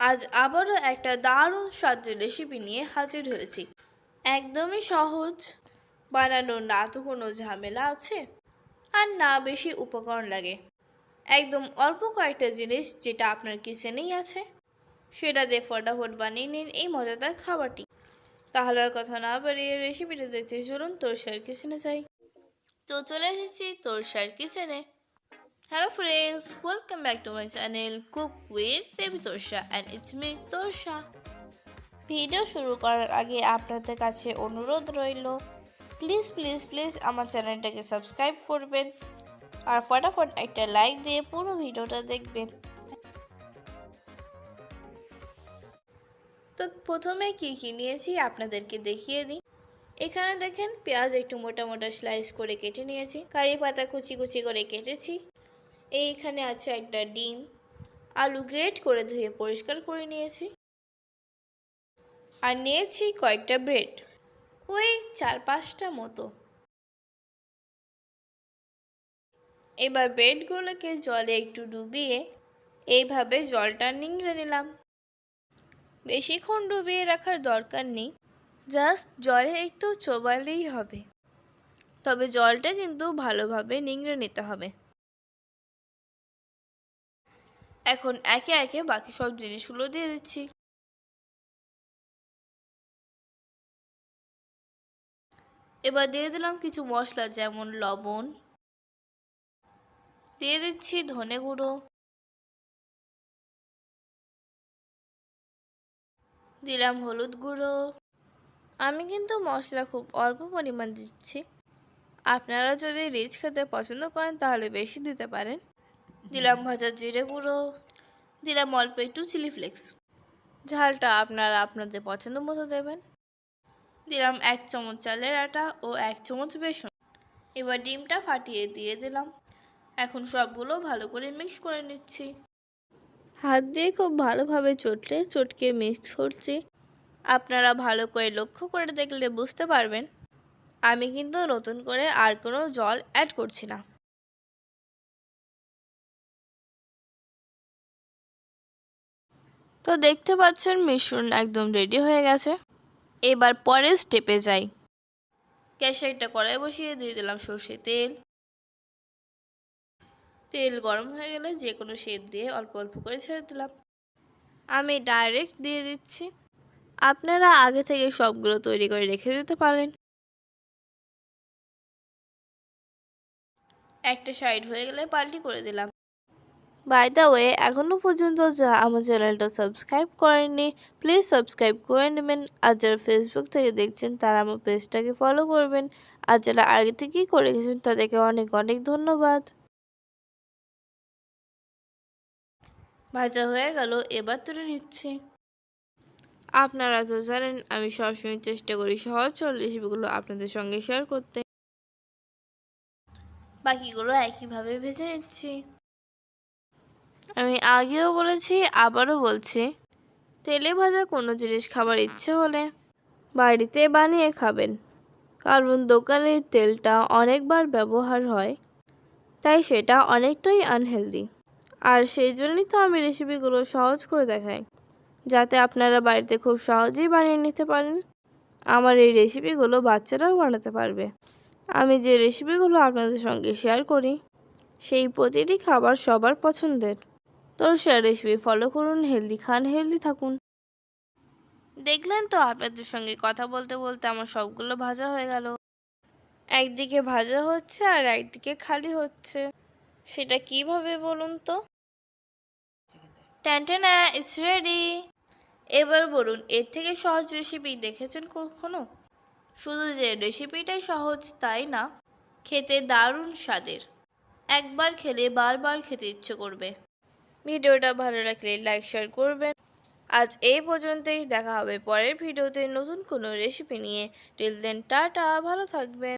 আজ আবারও একটা দারুণ স্বাদের রেসিপি নিয়ে হাজির হয়েছি। একদমই সহজ। বানানোর না তো কোনো ঝামেলা আছে। আর না বেশি উপকরণ লাগে। একদম অল্প কয়েকটা জিনিস যেটা আপনার কিচেনেই আছে। সেটা দিয়ে ফটাফট বানিয়ে নিন এই মজাদার খাবারটি। তাহলে আর কথা না বাড়িয়ে রেসিপিটা দেখতে চলুন তোরসার কিচেনে যাই। তো চলে এসেছি তোরসার কিচেনে hello friends welcome back to my channel cook with baby Torsa and it's me Torsa video শুরু করার আগে আপনাদের কাছে অনুরোধ রইল প্লিজ প্লিজ প্লিজ আমার চ্যানেলটাকে সাবস্ক্রাইব করবেন আর ফটাফট একটা লাইক দিয়ে পুরো ভিডিওটা দেখবেন। তো প্রথমে কি কি নিয়েছি আপনাদেরকে দেখিয়ে দিই। এখানে দেখেন পেঁয়াজ একটু মোটা মোটা স্লাইস করে কেটে নিয়েছি, কারি পাতা কুচি কুচি করে কেটেছি। এইখানে আছে একটা ডিম। আলু গ্রেট করে ধুয়ে পরিষ্কার করে নিয়েছি। আর নিয়েছি কয়েকটা ব্রেড ওই চার পাঁচটা মতো। এবার ব্রেডগুলোকে জলে একটু ডুবিয়ে এইভাবে জলটা নিংড়ে নিলাম। বেশিক্ষণ ডুবিয়ে রাখার দরকার নেই। জাস্ট জলে একটু চোবালেই হবে। তবে জলটা কিন্তু ভালোভাবে নিংড়ে নিতে হবে। এখন একে একে বাকি সব জিনিসগুলো দিয়ে দিচ্ছি। এবার দিয়ে দিলাম কিছু মশলা, যেমন লবণ। দিয়ে দিচ্ছি ধনে গুঁড়ো। দিলাম হলুদ গুঁড়ো। আমি কিন্তু মশলা খুব অল্প পরিমাণ দিচ্ছি। আপনারা যদি রিচ খেতে পছন্দ করেন তাহলে বেশি দিতে পারেন। দিলাম ভাজা জিরে গুঁড়ো, দিলাম অল্প একটু চিলি ফ্লেক্স। ঝালটা আপনারা আপনাদের পছন্দ মতো দেবেন। দিলাম এক চামচ চালের আটা ও এক চামচ বেসন। এবার ডিমটা ফাটিয়ে দিয়ে দিলাম। এখন সবগুলো ভালো করে মিক্স করে নিচ্ছি। হাত দিয়ে খুব ভালোভাবে চটলে, চটকে মিক্স করছি। আপনারা ভালো করে লক্ষ্য করে দেখলে বুঝতে পারবেন। আমি কিন্তু নতুন করে আর কোনো জল অ্যাড করছি না। তো দেখতে পাচ্ছেন মিশ্রণ একদম রেডি হয়ে গেছে। এবার পরের স্টেপে যাই। একটা কড়াই বসিয়ে দিয়ে দিলাম সর্ষে তেল। তেল গরম হয়ে গেলে যে কোনো শেপ দিয়ে অল্প অল্প করে ছেড়ে দিলাম। আমি ডাইরেক্ট দিয়ে দিচ্ছি। আপনারা আগে থেকে সবগুলো তৈরি করে রেখে দিতে পারেন। একটা সাইড হয়ে গেলে পাল্টি করে দিলাম। বাই দ্য ওয়ে এখনও পর্যন্ত যা আমার চ্যানেলটা সাবস্ক্রাইব করেননি প্লিজ সাবস্ক্রাইব করে নেবেন। আর যারা ফেসবুক থেকে দেখছেন, তারা আমার পেজটাকে ফলো করবেন। আর যারা আগে থেকেই করে গেছেন, তাদেরকে অনেক অনেক ধন্যবাদ। ভাজা হয়ে গেল, এবার তুলে নিচ্ছি। আপনারা তো জানেন, আমি সবসময় চেষ্টা করি সহজ সরল রেসিপিগুলো আপনাদের সঙ্গে শেয়ার করতে। বাকিগুলো একইভাবে ভেজে নিচ্ছি। আমি আগেও বলেছি, আবারও বলছি। তেলে ভাজা কোনো জিনিস খাবার ইচ্ছে হলে বাড়িতে বানিয়ে খাবেন। কারণ দোকানের তেলটা অনেকবার ব্যবহার হয়, তাই সেটা অনেকটাই আনহেলদি আর সেই জন্যই তো আমি রেসিপিগুলো সহজ করে দেখাই, যাতে আপনারা বাড়িতে খুব সহজেই বানিয়ে নিতে পারেন। আমার এই রেসিপিগুলো বাচ্চারাও বানাতে পারবে। আমি যে রেসিপিগুলো আপনাদের সঙ্গে শেয়ার করি, সেই প্রতিটি খাবার সবার পছন্দের। তোর রেসিপি ফলো করুন হেলদি খান হেলদি থাকুন। দেখলেন তো আপনাদের সঙ্গে কথা বলতে বলতে আমার সবগুলো ভাজা হয়ে গেল। একদিকে ভাজা হচ্ছে আর একদিকে খালি হচ্ছে। সেটা কীভাবে বলুন তো? ট্যান্টেনা ইটস রেডি এবার বলুন, এর থেকে সহজ রেসিপি দেখেছেন কখনো? শুধু যে রেসিপিটাই সহজ তাই না, খেতে দারুণ স্বাদের। একবার খেলে বারবার খেতে ইচ্ছে করবে। ভিডিওটা ভালো লাগলে লাইক শেয়ার করবেন। আজ এই পর্যন্তই, দেখা হবে পরের ভিডিওতে নতুন কোনো রেসিপি নিয়ে। টিল দেন টাটা, ভালো থাকবেন।